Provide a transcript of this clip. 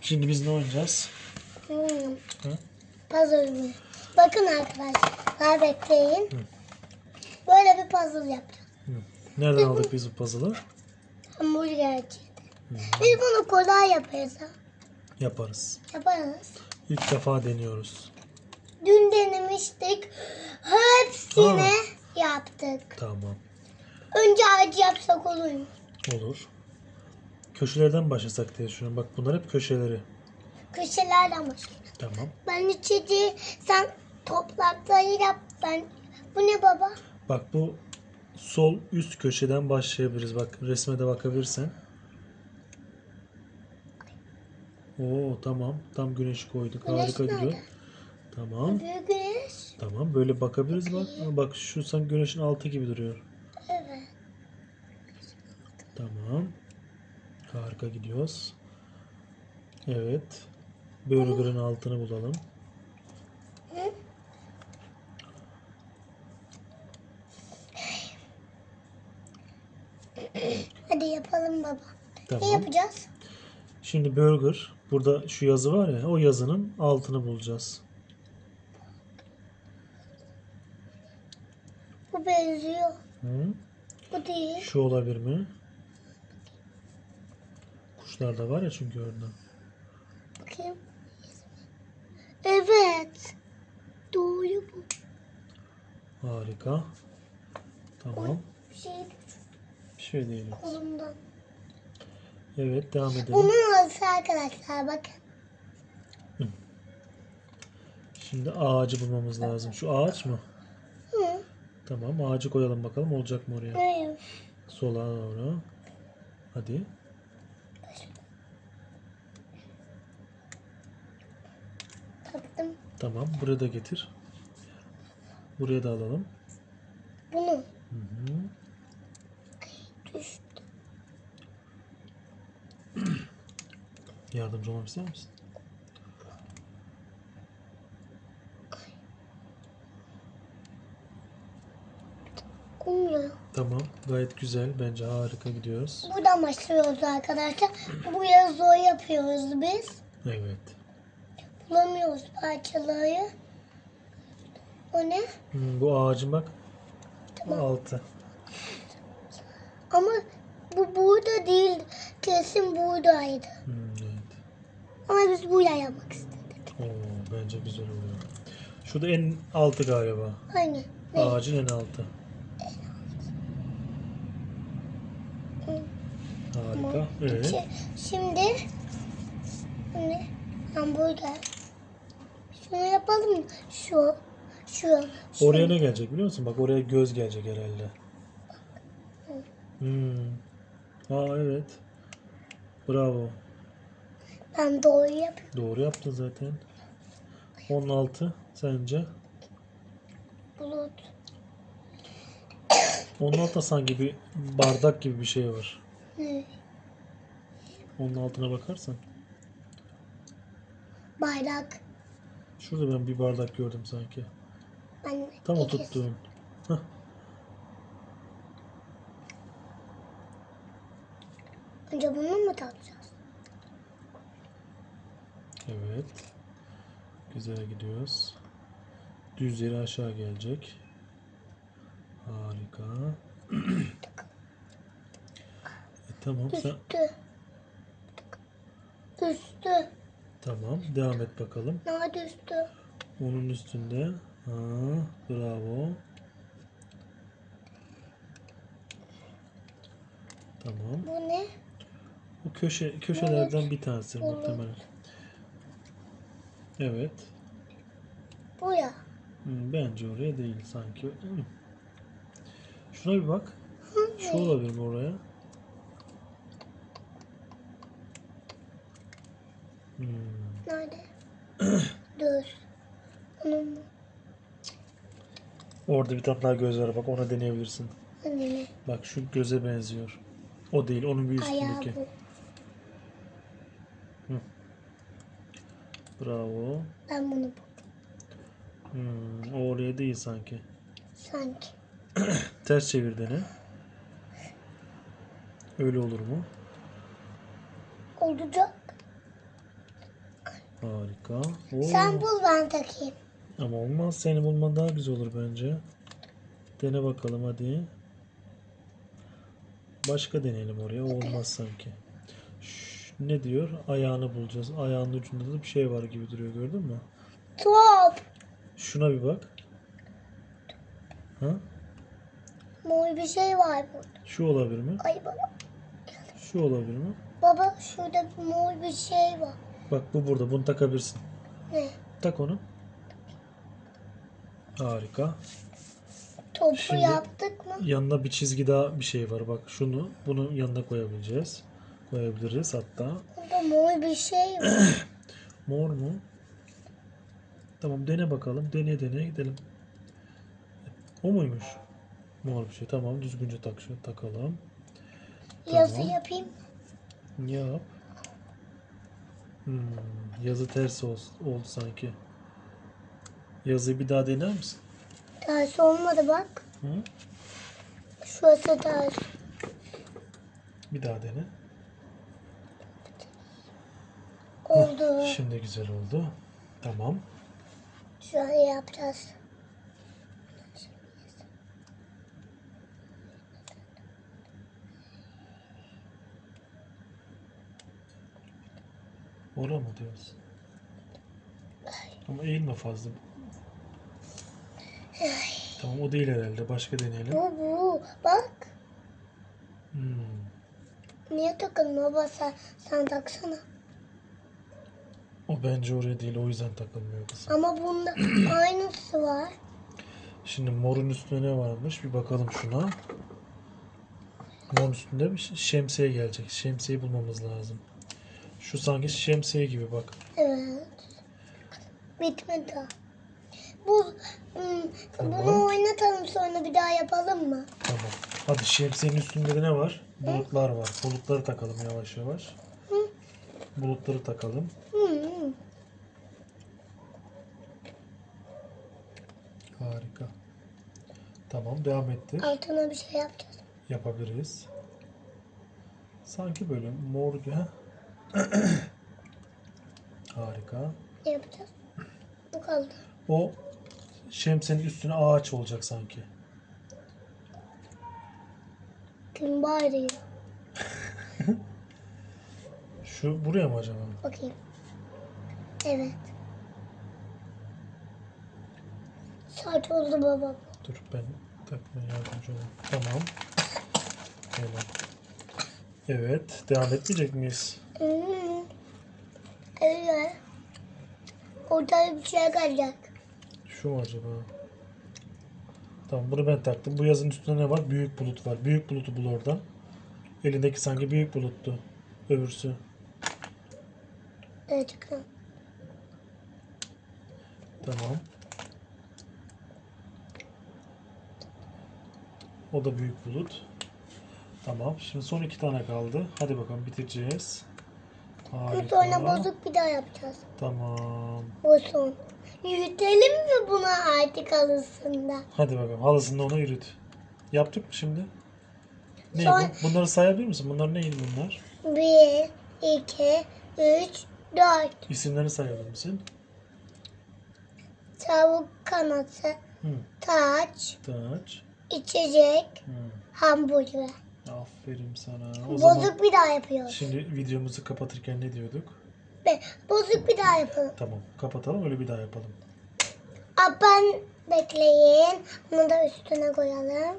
Şimdi biz ne oynayacağız? Hı? Puzzle mı? Bakın arkadaşlar bekleyin. Böyle bir puzzle yapacağız. Hı. Nereden aldık biz bu puzzle'ı? Hamburgerci. Biz bunu kolay yaparız. ha. Yaparız. Yaparız. İlk defa deniyoruz. Dün denemiştik. Hepsini yaptık. Tamam. Önce acı yapsak olur mu? Olur. Köşelerden başlasak diye düşünüyorum. Bak bunlar hep köşeleri. Köşelerden başlayalım. Tamam. Ben içeceği sen toprakları yap. Ben bu ne baba? Bak bu sol üst köşeden başlayabiliriz. Bak resme de bakabilirsen. Oo tamam. Tam güneşi koyduk. Güneş Harika nerede? gidiyor. Tamam. Büyük güneş. Tamam. Böyle bakabiliriz bak. Ama Bak şu sanki güneşin altı gibi duruyor. Evet. Tamam. Harika gidiyoruz. Evet. Burger'ın altını bulalım. Hadi yapalım baba. Ne Tamam. yapacağız? Şimdi burger. Burada şu yazı var ya. O yazının altını bulacağız. Bu benziyor. Hı? Bu değil. Şu olabilir mi? Kuşlar da var ya çünkü orada. Bakayım. Evet. Doğru bu. Harika. Tamam. Şey Bir şey değil. kolumdan. Evet devam edelim. Bunun adı arkadaşlar bakın. Şimdi ağacı bulmamız lazım. Şu ağaç mı? Hı. Tamam ağacı koyalım bakalım olacak mı oraya? Hayır. Sola doğru. Hadi. Taktım. Tamam buraya da getir. Buraya da alalım. Bunu. Hı hı. Düştü. Yardımcı olmamı ister misin? Olmuyor. Tamam gayet güzel. Bence harika gidiyoruz. Buradan başlıyoruz arkadaşlar. Bu yazıyı yapıyoruz biz. Evet. Bulamıyoruz parçaları. O ne? Hmm, bu ağacın bak. Bu altı. Ama bu burada değil. Kesin buradaydı. Hmm, evet. Ama biz buraya yapmak istedik. Oo, bence güzel oluyor. Şu da en altı galiba. Hani? Ne? Ağacın en altı. Harika. Evet. Şi- Şimdi ne? Hamburger. Şunu yapalım mı? Şu. Şu. şu. Oraya ne gelecek biliyor musun? Bak oraya göz gelecek herhalde. Hmm. Aa evet. Bravo. Ben doğru yapıyorum. Doğru yaptın zaten. 16 sence? Bulut. 16 sanki bir bardak gibi bir şey var. Ne? Onun altına bakarsan. Bayrak. Şurada ben bir bardak gördüm sanki. Ben Tam o tuttuğun. Önce bunu mu takacağız? Evet. Güzel gidiyoruz. Düz yere aşağı gelecek. Harika. E, tamam sen Üstü. Üstü. Tamam devam et bakalım. Nerede üstü? Onun üstünde. Ha, bravo. Tamam. Bu ne? Bu köşe köşelerden bir tanesi Bulut. muhtemelen. Evet. Bu ya. Hmm, Bence oraya değil sanki. Şuna bir bak. Şu olabilir mi oraya? Hmm. Nerede? Dur. Onun mu? Orada bir tane daha göz var bak ona deneyebilirsin. Hani? Bak şu göze benziyor. O değil onun bir üstündeki. bu. Bravo. Ben bunu buldum. Hmm, o oraya değil sanki. Sanki. Ters çevir dene. Öyle olur mu? Olacak. Harika. Oo. Sen bul ben takayım. Ama olmaz. Seni bulman daha güzel olur bence. Dene bakalım hadi. Başka deneyelim oraya. O Olmaz sanki. Şş, ne diyor? Ayağını bulacağız. Ayağının ucunda da bir şey var gibi duruyor. Gördün mü? Top. Şuna bir bak. Ha? Mor bir şey var burada. Şu olabilir mi? Ay baba. Şu olabilir mi? Baba şurada bir mor bir şey var. Bak bu burada. Bunu takabilirsin. Ne? Tak onu. Harika. Topu Şimdi- yaptık mı? Yanına bir çizgi daha bir şey var. Bak şunu bunun yanına koyabileceğiz. Koyabiliriz hatta. Burada mor bir şey var. Mor mu? Tamam dene bakalım. Deneye deneye gidelim. O muymuş? Mor bir şey. Tamam düzgünce tak takalım. Yazı Tamam. yapayım. Yap. Hmm, yazı ters ol- oldu sanki. Yazıyı bir daha dener misin? Ters olmadı bak. Hı? Şurası ters. Bir daha dene. Oldu. Şimdi güzel oldu. Tamam. Şöyle yapacağız. Ora mı diyorsun? Ama eğilme fazla. Tamam o değil herhalde. Başka deneyelim. Bu bu. Bak. Hmm. Niye takılma baba sen, sen taksana. O bence oraya değil. O yüzden takılmıyor kızım. Ama bunda aynısı var. Şimdi morun üstünde ne varmış? Bir bakalım şuna. Morun üstünde bir şemsiye gelecek. Şemsiyeyi bulmamız lazım. Şu sanki şemsiye gibi bak. Evet. Bitmedi daha. Bu hmm, Tamam. bunu oynatalım sonra bir daha yapalım mı? Tamam. Hadi şemsiyenin üstünde de ne var? Bulutlar var. Bulutları takalım yavaş yavaş. Bulutları takalım. Hmm. Harika. Tamam devam ettir. Altına bir şey yapacağız. Yapabiliriz. Sanki böyle mor gibi. ha? Harika. Ne yapacağız? Bu kaldı. O şemsiyenin üstüne ağaç olacak sanki. Gün bağırıyor. Şu buraya mı acaba? Bakayım. Evet. Saat oldu baba. Dur ben takmaya yardımcı olayım. Tamam. Böyle. Evet. Devam etmeyecek miyiz? Hmm. Evet. Orada bir şey kalacak. Şu mu acaba? Tamam bunu ben taktım. Bu yazın üstünde ne var? Büyük bulut var. Büyük bulutu bul oradan. Elindeki sanki büyük buluttu. Öbürsü. Evet. Tamam. O da büyük bulut. Tamam. Şimdi son iki tane kaldı. Hadi bakalım bitireceğiz. Bu Harika. sonra bozuk bir daha yapacağız. Tamam. Bu son. Yürütelim mi bunu artık alısında? Hadi bakalım. Halısını ona yürüt. Yaptık mı şimdi? Ne Son- bu? Bunları sayabilir misin? Bunlar neydi bunlar? Bir, iki, üç, dört. İsimlerini sayabilir misin? Tavuk kanatı, Hı. taç, Taç. içecek, Hı. hamburger. Aferin sana. O zaman Bozuk bir daha yapıyoruz. şimdi videomuzu kapatırken ne diyorduk? Be, bozuk bir daha yapalım. Tamam. Kapatalım öyle bir daha yapalım. Aa, ben bekleyin. Bunu da üstüne koyalım.